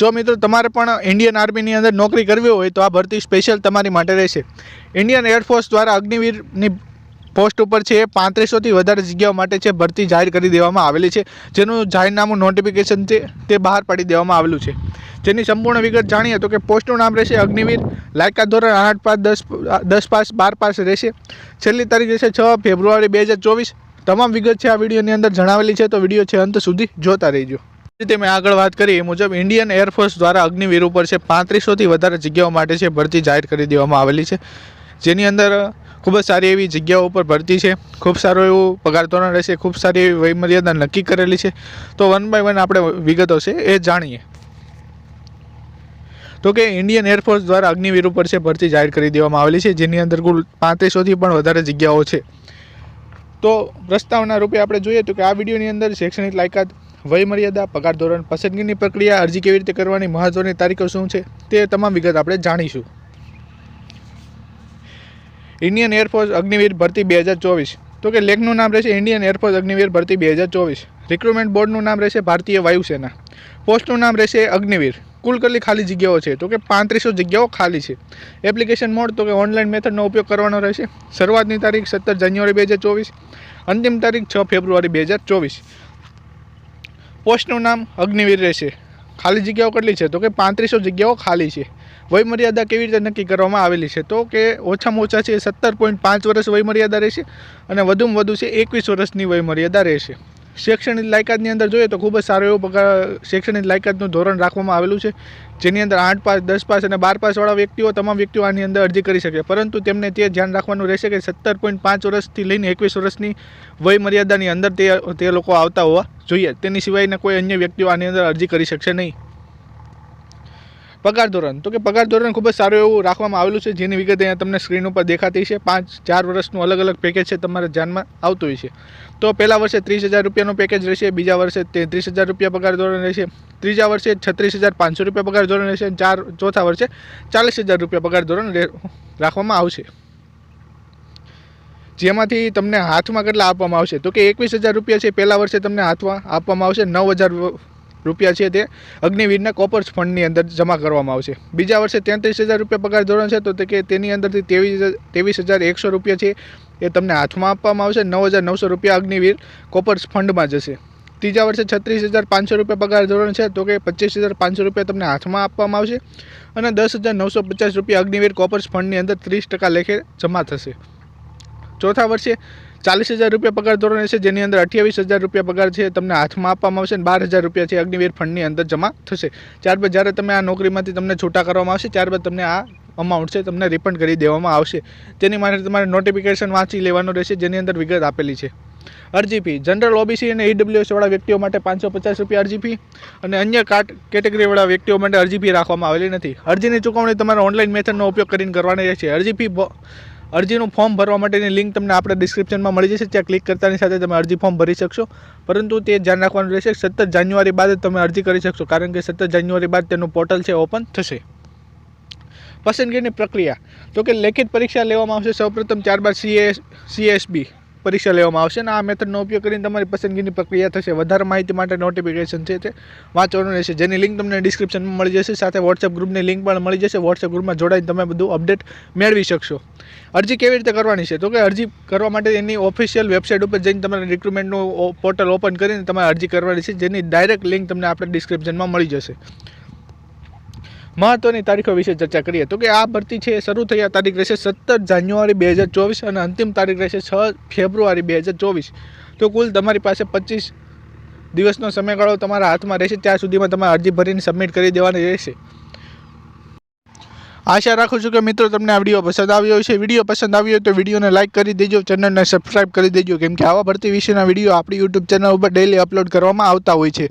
જો મિત્રો તમારે પણ ઇન્ડિયન આર્મીની અંદર નોકરી કરવી હોય તો આ ભરતી સ્પેશિયલ તમારી માટે રહેશે. ઇન્ડિયન એરફોર્સ દ્વારા અગ્નિવીરની પોસ્ટ ઉપર છે એ પાંત્રીસોથી વધારે જગ્યાઓ માટે છે ભરતી જાહેર કરી દેવામાં આવેલી છે. જેનું જાહેરનામું નોટિફિકેશન છે તે બહાર પાડી દેવામાં આવેલું છે. જેની સંપૂર્ણ વિગત જાણીએ તો કે પોસ્ટનું નામ રહેશે અગ્નિવીર, લાયકાત ધોરણ આઠ પાંચ દસ દસ પાસ બાર પાસ રહેશે. છેલ્લી તારીખ રહેશે છ ફેબ્રુઆરી બે હજાર ચોવીસ. તમામ વિગત છે આ વિડીયોની અંદર જણાવેલી છે તો વીડિયો છે અંત સુધી જોતા રહેજો. રીતે મેં આગળ વાત કરી, એ મુજબ ઇન્ડિયન એરફોર્સ દ્વારા અગ્નિવીર ઉપર છે પાંત્રીસોથી વધારે જગ્યાઓ માટે છે ભરતી જાહેર કરી દેવામાં આવેલી છે. જેની અંદર ખૂબ જ સારી એવી જગ્યાઓ ઉપર ભરતી છે. ખૂબ સારું એવું પગાર ધોરણ રહેશે, ખૂબ સારી એવી વયમર્યાદા નક્કી કરેલી છે. તો વન બાય વન આપણે વિગતો છે એ જાણીએ. તો કે ઇન્ડિયન એરફોર્સ દ્વારા અગ્નિવીર ઉપર છે ભરતી જાહેર કરી દેવામાં આવેલી છે, જેની અંદર કુલ પાંત્રીસોથી પણ વધારે જગ્યાઓ છે. તો પ્રસ્તાવના રૂપે આપણે જોઈએ તો કે આ વિડીયોની અંદર શૈક્ષણિક લાયકાત વયમર્યાદા, પગાર ધોરણ, પસંદગીની પ્રક્રિયા, અરજી કેવી રીતે કરવાની, મહત્વની તારીખો શું છે, તે તમામ વિગત આપણે જાણીશું. ઇન્ડિયન એરફોર્સ અગ્નિવીર ભરતી બે હજાર ચોવીસ. તો કે લેખનું નામ રહેશે ઇન્ડિયન એરફોર્સ અગ્નિવીર ભરતી બે હજાર ચોવીસ. રિક્રુટમેન્ટ બોર્ડનું નામ રહેશે ભારતીય વાયુસેના. પોસ્ટનું નામ રહેશે અગ્નિવીર. કુલ કેટલી ખાલી જગ્યાઓ છે? તો કે પાંત્રીસો જગ્યાઓ ખાલી છે. એપ્લિકેશન મોડ તો કે ઓનલાઈન મેથડનો ઉપયોગ કરવાનો રહેશે. શરૂઆતની તારીખ સત્તર જાન્યુઆરી બે હજાર ચોવીસ. અંતિમ તારીખ છ ફેબ્રુઆરી બે હજાર ચોવીસ. પોસ્ટનું નામ અગ્નિવીર રહેશે. ખાલી જગ્યાઓ કેટલી છે? તો કે પાંત્રીસો જગ્યાઓ ખાલી છે. વયમર્યાદા કેવી રીતે નક્કી કરવામાં આવેલી છે? તો કે ઓછામાં ઓછા છે સત્તર પોઈન્ટ પાંચ વર્ષ વયમર્યાદા રહેશે અને વધુમાં વધુ છે એકવીસ વર્ષની વયમર્યાદા રહેશે. શૈક્ષણિક લાયકાતની અંદર જોઈએ તો ખૂબ જ સારો એવો શૈક્ષણિક લાયકાતનું ધોરણ રાખવામાં આવેલું છે, જેની અંદર આઠ પાસ, દસ પાસ અને બાર પાસવાળા વ્યક્તિઓ તમામ વ્યક્તિઓ આની અંદર અરજી કરી શકે. પરંતુ તેમને તે ધ્યાન રાખવાનું રહેશે કે સત્તર પોઈન્ટ પાંચ વર્ષથી લઈને એકવીસ વર્ષની વય મર્યાદાની અંદર તે તે લોકો આવતા હોવા જોઈએ. તેની સિવાયના કોઈ અન્ય વ્યક્તિઓ આની અંદર અરજી કરી શકશે નહીં. પગાર ધોરણ. તો કે પગાર ધોરણ ખૂબ જ સારું એવું રાખવામાં આવેલું છે, જેની વિગત અહીંયા તમને સ્ક્રીન ઉપર દેખાતી છે. પાંચ, ચાર વર્ષનું અલગ અલગ પેકેજ છે તમારા ધ્યાનમાં આવતું હોય છે. તો પહેલા વર્ષે ત્રીસ હજાર રૂપિયાનું પેકેજ રહેશે, બીજા વર્ષે તેત્રીસ હજાર રૂપિયા પગાર ધોરણ રહેશે, ત્રીજા વર્ષે છત્રીસ હજાર પાંચસો રૂપિયા પગાર ધોરણ રહેશે ચાર, ચોથા વર્ષે ચાલીસ હજાર રૂપિયા પગાર ધોરણ રાખવામાં આવશે. જેમાંથી તમને હાથમાં કેટલા આપવામાં આવશે? તો કે એકવીસ હજાર રૂપિયા છે, પહેલા વર્ષે તમને હાથમાં આપવામાં આવશે, નવ હજાર રૂપિયા છે તે અગ્નિવીરના કોપર્સ ફંડની અંદર જમા કરવામાં આવશે. બીજા વર્ષે તેત્રીસ હજાર રૂપિયા પગાર ધોરણ છે તો કે તેની અંદરથી ત્રેવીસ ત્રેવીસ હજાર એકસો રૂપિયા છે એ તમને હાથમાં આપવામાં આવશે. નવ હજાર નવસો રૂપિયા અગ્નિવીર કોપર્સ ફંડમાં જશે. ત્રીજા વર્ષે છત્રીસ હજાર પાંચસો રૂપિયા પગાર ધોરણ છે તો કે પચીસ હજાર પાંચસો રૂપિયા તમને હાથમાં આપવામાં આવશે અને દસ હજાર નવસો પચાસ રૂપિયા અગ્નિવીર કોપર્સ ફંડની અંદર ત્રીસ ટકા લેખે જમા થશે. ચોથા વર્ષે ચાલીસ હજાર રૂપિયા પગાર ધોરણ હશે જેની અંદર અઠ્યાવીસ હજાર રૂપિયા પગાર છે, તમને હાથમાં આપવામાં આવશે અને બાર હજાર રૂપિયા છે, અગ્નિવીર ફંડની અંદર જમા થશે. ત્યારબાદ જ્યારે તમે આ નોકરીમાંથી તમને છૂટા કરવામાં આવશે, ત્યારબાદ તમને આ અમાઉન્ટ છે, તમને રિફંડ કરી દેવામાં આવશે. તેની માટે તમારે નોટિફિકેશન વાંચી લેવાનું રહેશે, જેની અંદર વિગત આપેલી છે. અરજી ફી જનરલ ઓબીસી અને ઈડબ્લ્યુએસવાળા વ્યક્તિઓ માટે પાંચસો પચાસ રૂપિયા અરજી ફી અને અન્ય કાટ કેટેગરીવાળા વ્યક્તિઓ માટે અરજી ફી રાખવામાં આવેલી નથી. અરજીની ચૂકવણી તમારે ઓનલાઈન મેથડનો ઉપયોગ કરીને કરવાની રહેશે. અરજી ફી અરજીનું ફોર્મ ભરવા માટેની લિંક તમને આપણે ડિસ્ક્રિપ્શનમાં મળી જશે, ત્યાં ક્લિક કરતાની સાથે તમે અરજી ફોર્મ ભરી શકશો. પરંતુ તે ધ્યાન રાખવાનું રહેશે સત્તર જાન્યુઆરી બાદ તમે અરજી કરી શકશો, કારણ કે સત્તર જાન્યુઆરી બાદ તેનું પોર્ટલ છે ઓપન થશે. પસંદગીની પ્રક્રિયા. તો કે લેખિત પરીક્ષા લેવામાં આવશે સૌપ્રથમ ત્યારબાદ સીએ સીએસબી પરીક્ષા લેવામાં આવશે અને આ મેથડનો ઉપયોગ કરીને તમારી પસંદગીની પ્રક્રિયા થશે. વધારે માહિતી માટે નોટિફિકેશન છે તે વાંચવાનું રહેશે. જેની લિંક તમને ડિસ્ક્રિપ્શનમાં મળી જશે. સાથે વોટ્સએપ ગ્રુપની લિંક પણ મળી જશે. વોટ્સએપ ગ્રુપમાં જોડાઈને તમે બધું અપડેટ મેળવી શકશો. અરજી કેવી રીતે કરવાની છે? તો કે અરજી કરવા માટે એની ઓફિશિયલ વેબસાઇટ ઉપર જઈને તમારે રિક્રુટમેન્ટનું પોર્ટલ ઓપન કરીને તમારે અરજી કરવાની છે. જેની ડાયરેક્ટ લિંક તમને આપણે ડિસ્ક્રિપ્શનમાં મળી જશે. મહત્વની તારીખો વિશે ચર્ચા કરીએ તો કે આ ભરતી છે શરૂ થઈ આ તારીખ રહેશે સત્તર જાન્યુઆરી બે હજાર ચોવીસ અને અંતિમ તારીખ રહેશે છ ફેબ્રુઆરી બે હજાર ચોવીસ. તો કુલ તમારી પાસે પચીસ દિવસનો સમયગાળો તમારા હાથમાં રહેશે, ત્યાં સુધીમાં તમારે અરજી ભરીને સબમિટ કરી દેવાની રહેશે. આશા રાખું છું કે મિત્રો તમને આ વીડિયો પસંદ આવ્યો છે વીડિયો પસંદ આવ્યો હોય તો વિડીયોને લાઇક કરી દેજો, ચેનલને સબસ્ક્રાઇબ કરી દેજો. કેમ કે આવા ભરતી વિશેના વીડિયો આપણી યુટ્યુબ ચેનલ ઉપર ડેલી અપલોડ કરવામાં આવતા હોય છે.